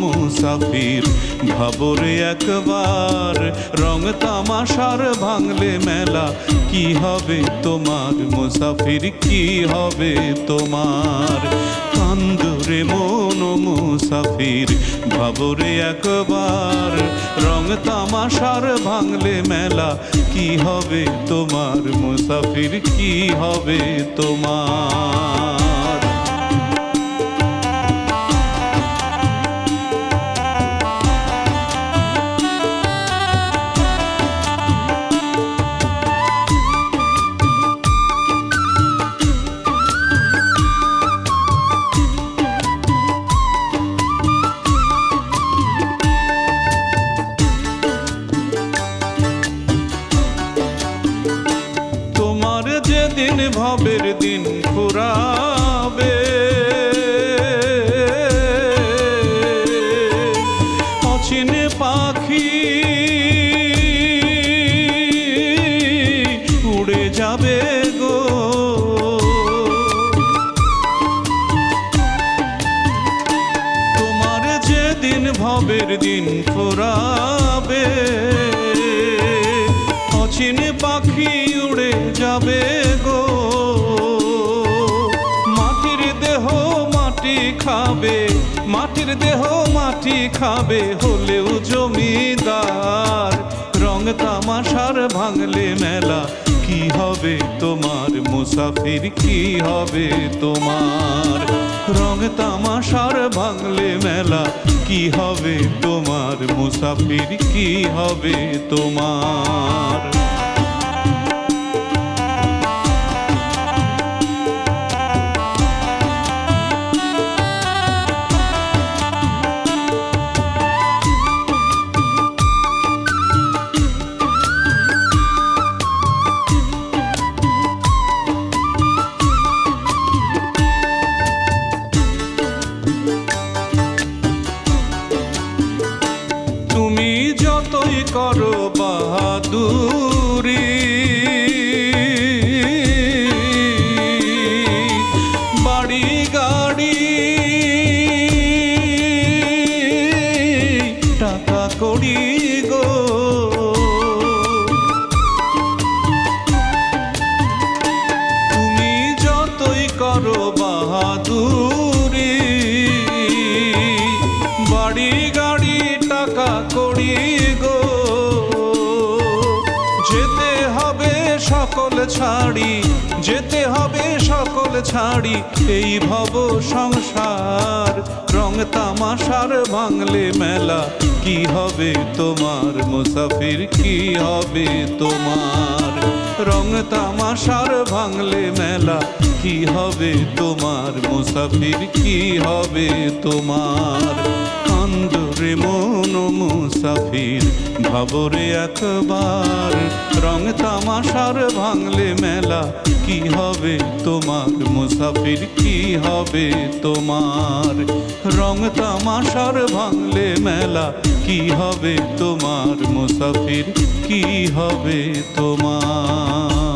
মুসাফির, ভাবরে একবার রং তামাশার ভাঙলে মেলা। কি হবে তোমার মুসাফির, কি হবে তোমার? কান্দরে মন মুসাফির, ভাবরে একবার রং তামাশার ভাঙলে মেলা। কি হবে তোমার মুসাফির, কি হবে তোমার? ভবের দিন ফুরাবে অচিন পাখি উড়ে যাবে গো। তোমার যেদিন ভবের দিন ফুরাবে অচিনে পাখি উড়ে যাবে। খাবে, মাটির দেহ মাটি খাবে, হলেও জমিদার। রং তামাশার ভাঙলে মেলা, কি হবে তোমার? মুসাফির কি হবে তোমার? রং তামাশার ভাঙলে মেলা, কি হবে তোমার? মুসাফির কি হবে তোমার? করো বাহাদুরি। বাড়ি গাড়ি টাকা করি গো। তুমি যতই করো বাহাদুরি বাড়ি ছাড়ি, যেতে হবে সকল ছাড়ি। এই ভব সংসার, রং তামাশার ভাঙলে মেলা। কি হবে তোমার মুসাফির, কি হবে তোমার? রং তামাশার ভাঙলে মেলা। কি হবে তোমার মুসাফির, কি হবে তোমার? কান্দরে মন মুসাফির, ভাবরে একবার। রং তামাশার ভাঙলে মেলা, কি হবে তোমার? মুসাফির, কি হবে তোমার? রং তামাশার ভাঙলে মেলা, কি হবে তোমার? মুসাফির, কি হবে তোমার?